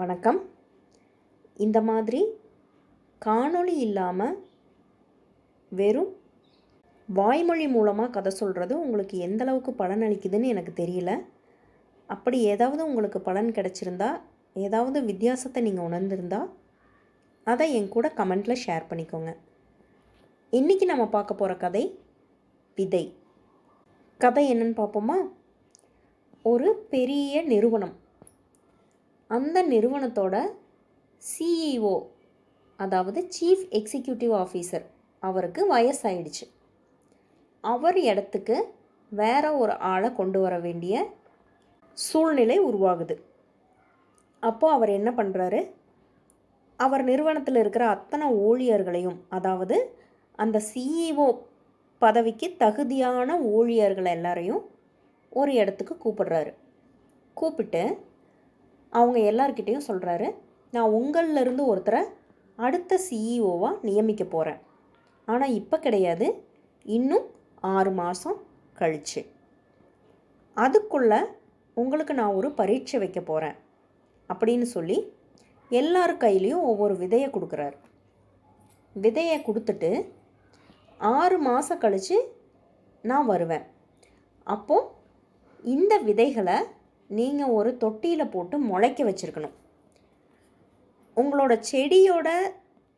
வணக்கம். இந்த மாதிரி காணொளி இல்லாமல் வெறும் வாய்மொழி மூலமாக கதை சொல்கிறது உங்களுக்கு எந்தளவுக்கு பலன் அளிக்குதுன்னு எனக்கு தெரியல. அப்படி ஏதாவது உங்களுக்கு பலன் கிடச்சிருந்தா ஏதாவது வித்தியாசத்தை நீங்கள் உணர்ந்திருந்தா அதை என் கூட கமெண்ட்டில் ஷேர் பண்ணிக்கோங்க. இன்றைக்கி நம்ம பார்க்க போகிற கதை விதை. கதை என்னன்னு பார்ப்போமா? ஒரு பெரிய நிறுவனம். அந்த நிறுவனத்தோட சிஇஓ அதாவது சீஃப் எக்ஸிக்யூட்டிவ் ஆஃபீஸர் அவருக்கு வயசாயிடுச்சு. அவர் இடத்துக்கு வேற ஒரு ஆளை கொண்டு வர வேண்டிய சூழ்நிலை உருவாகுது. அப்போது அவர் என்ன பண்ணுறாரு அவர் நிறுவனத்தில் இருக்கிற அத்தனை ஊழியர்களையும் அதாவது அந்த சிஇஓ பதவிக்கு தகுதியான ஊழியர்கள் எல்லாரையும் ஒரு இடத்துக்கு கூப்பிடுறாரு. கூப்பிட்டு அவங்க எல்லார்கிட்டேயும் சொல்கிறாரு நான் உங்களிலிருந்து ஒருத்தரை அடுத்த சிஇஓவாக நியமிக்க போகிறேன் ஆனால் இப்போ கிடையாது இன்னும் ஆறு மாதம் கழிச்சு. அதுக்குள்ளே உங்களுக்கு நான் ஒரு பரீட்சை வைக்க போகிறேன் அப்படின்னு சொல்லி எல்லார் கையிலையும் ஒவ்வொரு விதையை கொடுக்குறாரு. விதையை கொடுத்துட்டு ஆறு மாதம் கழித்து நான் வருவேன். அப்போது இந்த விதைகளை நீங்கள் ஒரு தொட்டியில் போட்டு முளைக்க வச்சுருக்கணும். உங்களோட செடியோட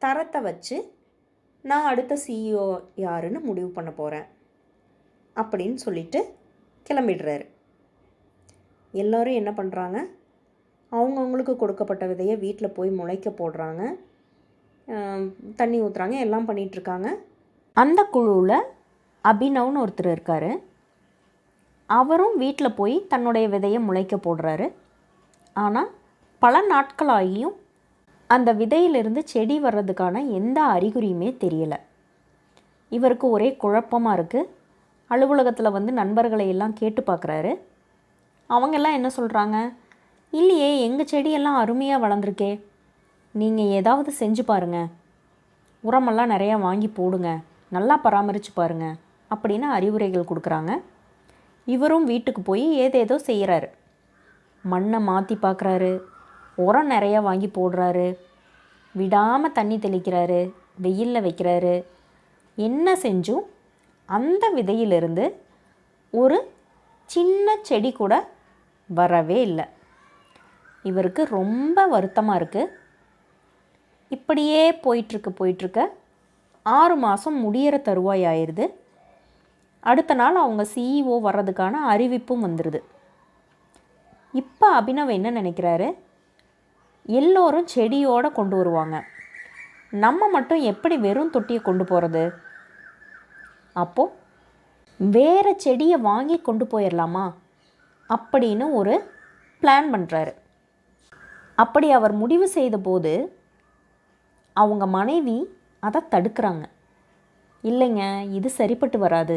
தரத்தை வச்சு நான் அடுத்த சிஇஓ யாருன்னு முடிவு பண்ண போகிறேன் அப்படின்னு சொல்லிட்டு கிளம்பிடுறாரு. எல்லோரும் என்ன பண்ணுறாங்க அவங்கவுங்களுக்கு கொடுக்கப்பட்ட விதையை வீட்டில் போய் முளைக்க போடுறாங்க. தண்ணி ஊற்றுறாங்க எல்லாம் பண்ணிகிட்ருக்காங்க அந்த குழுவில் அபினவ்னு ஒருத்தர் இருக்கார். அவரும் வீட்டில் போய் தன்னுடைய விதையை முளைக்க போடுறாரு. ஆனால் பல நாட்களாகியும் அந்த விதையிலிருந்து செடி வர்றதுக்கான எந்த அறிகுறியுமே தெரியலை. இவருக்கு ஒரே குழப்பமாக இருக்குது அலுவலகத்தில் வந்து நண்பர்களை எல்லாம் கேட்டு பார்க்குறாரு அவங்கெல்லாம் என்ன சொல்கிறாங்க இல்லையே எங்கள் செடியெல்லாம் அருமையாக வளர்ந்துருக்கே. நீங்கள் ஏதாவது செஞ்சு பாருங்கள் உரமெல்லாம் நிறையா வாங்கி போடுங்க. நல்லா பராமரித்து பாருங்கள் அப்படின்னு அறிவுரைகள் கொடுக்குறாங்க. இவரும் வீட்டுக்கு போய் ஏதேதோ செய்கிறாரு மண்ணை மாற்றி பார்க்குறாரு உரம் நிறையா வாங்கி போடுறாரு. விடாமல் தண்ணி தெளிக்கிறாரு. வெயிலில் வைக்கிறாரு. என்ன செஞ்சும் அந்த விதையிலிருந்து ஒரு சின்ன செடி கூட வரவே இல்லை. இவருக்கு ரொம்ப வருத்தமாக இருக்குது இப்படியே போயிட்டுருக்கு போயிட்டுருக்க ஆறு மாதம் முடியிற தருவாய் ஆயிடுது அடுத்த நாள் அவங்க சிஇஓ வர்றதுக்கான அறிவிப்பும் வந்துடுது இப்போ அபினவ் என்ன நினைக்கிறாரு? எல்லோரும் செடியோடு கொண்டு வருவாங்க. நம்ம மட்டும் எப்படி வெறும் தொட்டியை கொண்டு போகிறது அப்போது வேறு செடியை வாங்கி கொண்டு போயிடலாமா அப்படின்னு ஒரு பிளான் பண்ணுறாரு அப்படி அவர் முடிவு செய்தபோது அவங்க மனைவி அதை தடுக்கிறாங்க. இல்லைங்க இது சரிப்பட்டு வராது.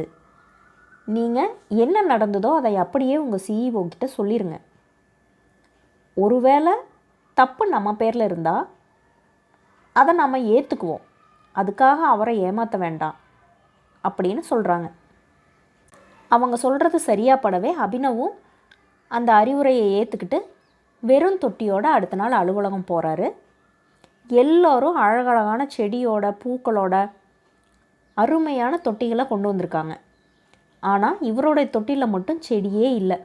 நீங்கள் என்ன நடந்ததோ அதை அப்படியே உங்கள் சிஇஓ கிட்ட சொல்லிடுங்க ஒருவேளை தப்பு நம்ம பேரில் இருந்தால் அதை நம்ம ஏற்றுக்குவோம் அதுக்காக அவரை ஏமாற்ற வேண்டாம் அப்படின்னு சொல்கிறாங்க அவங்க சொல்கிறது சரியாக படவே அபினவும் அந்த அறிவுரையை ஏற்றுக்கிட்டு வெறும் தொட்டியோட அடுத்த நாள் அலுவலகம் போகிறாரு எல்லோரும் அழகழகான செடியோட பூக்களோட அருமையான தொட்டிகளை கொண்டு வந்திருக்காங்க. ஆனால் இவருடைய தொட்டியில் மட்டும் செடியே இல்லை.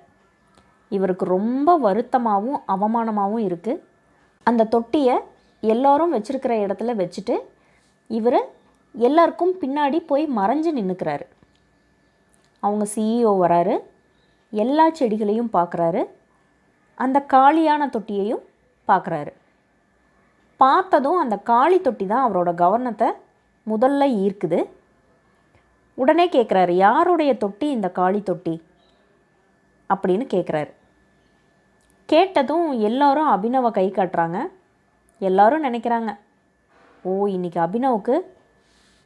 இவருக்கு ரொம்ப வருத்தமாகவும் அவமானமாகவும் இருக்குது அந்த தொட்டியை எல்லோரும் வச்சுருக்கிற இடத்துல வச்சுட்டு இவர் எல்லாருக்கும் பின்னாடி போய் மறைஞ்சு நின்றுக்கிறாரு அவங்க சிஇஓ வராரு. எல்லா செடிகளையும் பார்க்குறாரு அந்த காலியான தொட்டியையும் பார்க்குறாரு பார்த்ததும் அந்த காளி தொட்டி தான் அவரோட கவனத்தை முதல்ல ஈர்க்குது. உடனே கேட்குறாரு யாருடைய தொட்டி இந்த காளி தொட்டி? அப்படின்னு கேட்குறாரு கேட்டதும் எல்லோரும் அபினவை கை காட்டுறாங்க. எல்லோரும் நினைக்கிறாங்க ஓ இன்றைக்கி அபினவுக்கு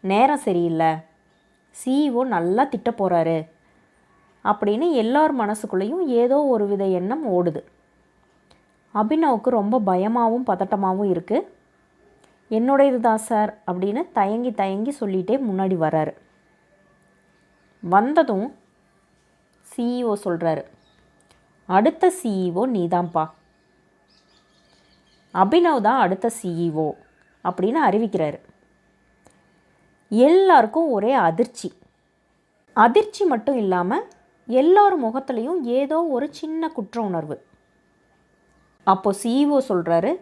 நேரம் சரியில்லை. சிஇஓ நல்லா திட்ட போகிறாரு அப்படின்னு எல்லார் மனசுக்குள்ளேயும் ஏதோ ஒரு வித எண்ணம் ஓடுது. அபினவுக்கு ரொம்ப பயமாகவும் பதட்டமாகவும் இருக்குது என்னுடையது தான் சார் அப்படின்னு தயங்கி தயங்கி சொல்லிகிட்டே முன்னாடி வராரு வந்ததும் சிஇஓ சொல்கிறாரு அடுத்த சிஇஓ நீதான்ப்பா. அபினவ் தான் அடுத்த சிஇஓ அப்படின்னு அறிவிக்கிறாரு. எல்லாருக்கும் ஒரே அதிர்ச்சி. அதிர்ச்சி மட்டும் இல்லாமல் எல்லார் முகத்துலேயும் ஏதோ ஒரு சின்ன குற்ற உணர்வு. அப்போது சிஇஓ சொல்கிறாரு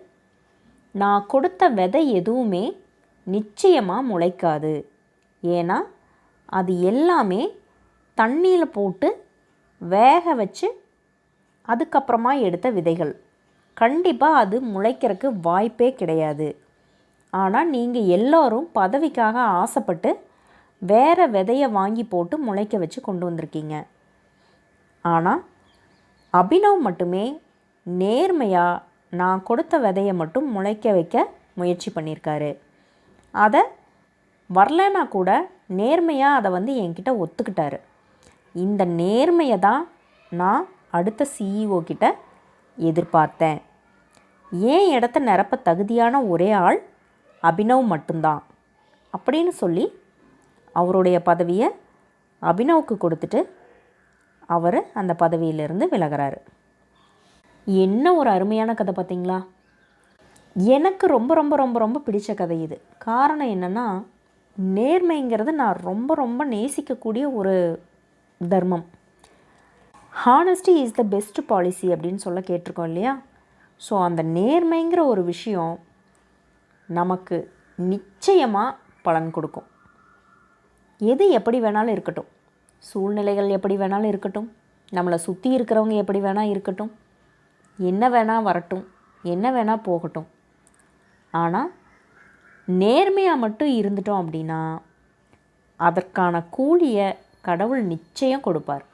நான் கொடுத்த விதை எதுவுமே நிச்சயமாக முளைக்காது. ஏன்னா அது எல்லாமே தண்ணியில் போட்டு வேக வச்சு அதுக்கப்புறமா எடுத்த விதைகள். கண்டிப்பாக அது முளைக்கிறதுக்கு வாய்ப்பே கிடையாது. ஆனால் நீங்கள் எல்லோரும் பதவிக்காக ஆசைப்பட்டு வேறு விதையை வாங்கி போட்டு முளைக்க வச்சு கொண்டு வந்திருக்கீங்க. ஆனால் அபினவ் மட்டுமே நேர்மையாக நான் கொடுத்த விதையை மட்டும் முளைக்க வைக்க முயற்சி பண்ணியிருக்காரு. அதை வரலனா கூட நேர்மையாக அதை வந்து என்கிட்ட ஒத்துக்கிட்டாரு. இந்த நேர்மையை தான் நான் அடுத்த சிஇஓ கிட்ட எதிர்பார்த்தேன். ஏன் இடத்த நிரப்ப தகுதியான ஒரே ஆள் அபினவ் மட்டும்தான்? அப்படின்னு சொல்லி அவருடைய பதவியை அபினவுக்கு கொடுத்துட்டு அவர் அந்த பதவியிலிருந்து விலகிறாரு. என்ன ஒரு அருமையான கதை பார்த்தீங்களா? எனக்கு ரொம்ப ரொம்ப ரொம்ப ரொம்ப பிடிச்ச கதை இது. காரணம் என்னென்னா நேர்மைங்கிறது நான் ரொம்ப ரொம்ப நேசிக்கக்கூடிய ஒரு தர்மம். Honesty is the best policy அப்படின்னு சொல்ல கேட்டிருக்கோம் இல்லையா? ஸோ அந்த நேர்மைங்கிற ஒரு விஷயம் நமக்கு நிச்சயமாக பலன் கொடுக்கும். எது எப்படி வேணாலும் இருக்கட்டும். சூழ்நிலைகள் எப்படி வேணாலும் இருக்கட்டும். நம்மளை சுற்றி இருக்கிறவங்க எப்படி வேணால் இருக்கட்டும். என்ன வேணால் வரட்டும். என்ன வேணால் போகட்டும். ஆனால் நேர்மையாக மட்டும் இருந்துட்டோம் அப்படின்னா அதற்கான கூலியை கடவுள் நிச்சயம் கொடுப்பார்.